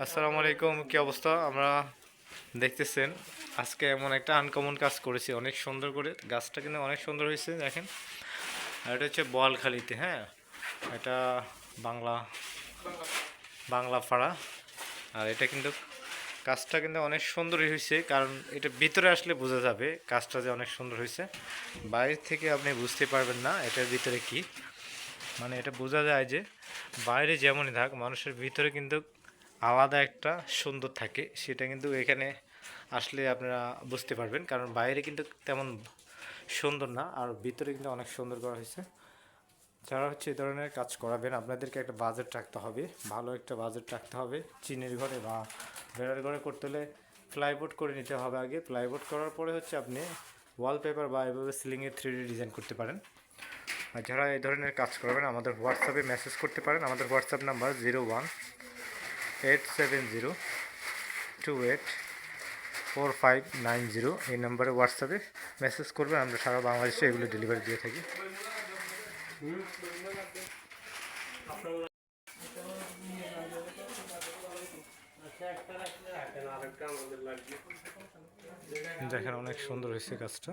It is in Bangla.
আসসালামু আলাইকুম, কি অবস্থা? আমরা দেখতেছেন, আজকে এমন একটা আনকমন কাজ করেছি, অনেক সুন্দর করে। গাছটা কিন্তু অনেক সুন্দর হয়েছে, দেখেন। আর এটা হচ্ছে বোয়ালখালিতে হ্যাঁ? এটা বাংলা বাংলা ফাড়া আর এটা কিন্তু কাজটা কিন্তু অনেক সুন্দরই হয়েছে, কারণ এটা ভিতরে আসলে বোঝা যাবে কাজটা যে অনেক সুন্দর হয়েছে। বাইরে থেকে আপনি বুঝতে পারবেন না এটার ভিতরে কি। মানে এটা বোঝা যায় যে বাইরে যেমনই থাক, মানুষের ভিতরে কিন্তু আলাদা একটা সুন্দর থাকে। সেটা কিন্তু এখানে আসলে আপনারা বুঝতে পারবেন। কারণ বাইরে কিন্তু তেমন সুন্দর না, আর ভিতরে কিন্তু অনেক সুন্দর করা হয়েছে। যারা হচ্ছে এই ধরনের কাজ করাবেন, আপনাদেরকে একটা বাজেট রাখতে হবে। ভালো একটা বাজেট রাখতে হবে। চিনের ঘরে বা ভেড়ার ঘরে করতে হলে প্লাইবোর্ড করে নিতে হবে আগে। প্লাইবোর্ড করার পরে হচ্ছে আপনি ওয়ালপেপার বা এভাবে সিলিংয়ে থ্রি ডি ডিজাইন করতে পারেন। আর যারা এই ধরনের কাজ করাবেন, আমাদের হোয়াটসঅ্যাপে মেসেজ করতে পারেন। আমাদের WhatsApp number zero one eight seven zero two eight four five nine zero এই নাম্বারে হোয়াটসঅ্যাপে মেসেজ করবেন আমরা সারা বাংলাদেশে এগুলো ডেলিভারি দিয়ে থাকি। দেখেন অনেক সুন্দর হয়েছে কাজটা।